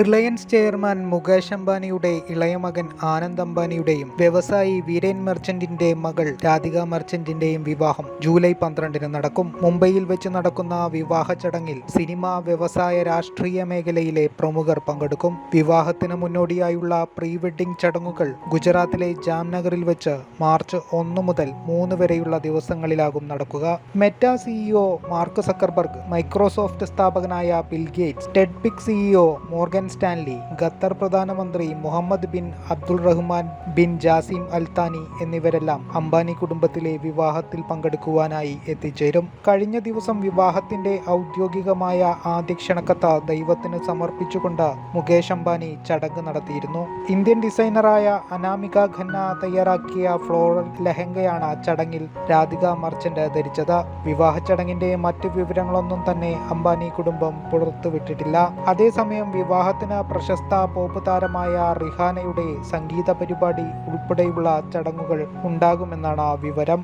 Reliance chairman Mukesh അംബാനിയുടെ ഇളയ മകൻ ആനന്ദ് അംബാനിയുടെയും വ്യവസായി വീരേൻ മർച്ചന്റിന്റെ മകൾ രാധിക മർച്ചന്റിന്റെയും വിവാഹം ജൂലൈ പന്ത്രണ്ടിന് നടക്കും. മുംബൈയിൽ വെച്ച് നടക്കുന്ന വിവാഹ ചടങ്ങിൽ സിനിമ വ്യവസായ രാഷ്ട്രീയ മേഖലയിലെ പ്രമുഖർ പങ്കെടുക്കും. വിവാഹത്തിന് മുന്നോടിയായുള്ള പ്രീ വെഡിംഗ് ചടങ്ങുകൾ ഗുജറാത്തിലെ ജാംനഗറിൽ വെച്ച് മാർച്ച് ഒന്ന് മുതൽ മൂന്ന് വരെയുള്ള ദിവസങ്ങളിലാകും നടക്കുക. Meta CEO Mark Zuckerberg Microsoft സ്ഥാപകനായ Bill Gates Ted Pick CEO Morgan Stanley Qatar പ്രധാനമന്ത്രി Mohammed bin Abdul Rahman bin Jassim Al Thani എന്നിവരെല്ലാം Ambani കുടുംബത്തിലെ വിവാഹത്തിൽ പങ്കെടുക്കുവാനായി എത്തിച്ചേരും. കഴിഞ്ഞ ദിവസം വിവാഹത്തിന്റെ ഔദ്യോഗികമായ ആദ്യ ക്ഷണക്കത്ത് ദൈവത്തിന് സമർപ്പിച്ചുകൊണ്ട് മുകേഷ് അംബാനി ചടങ്ങ് നടത്തിയിരുന്നു. ഇന്ത്യൻ ഡിസൈനറായ അനാമിക ഖന്ന തയ്യാറാക്കിയ ഫ്ലോറൽ ലഹങ്കയാണ് ചടങ്ങിൽ രാധിക മർച്ചന്റ് ധരിച്ചത്. വിവാഹ ചടങ്ങിന്റെ മറ്റ് വിവരങ്ങളൊന്നും തന്നെ അംബാനി കുടുംബം പുറത്തുവിട്ടിട്ടില്ല. അതേസമയം വിവാഹത്തിന് പ്രശസ്ത പോപ്പ് താരമായ റിഹാനയുടെ സംഗീത പരിപാടി ഉൾപ്പെടെയുള്ള ചടങ്ങുകൾ ഉണ്ടാകുമെന്നാണ് വിവരം.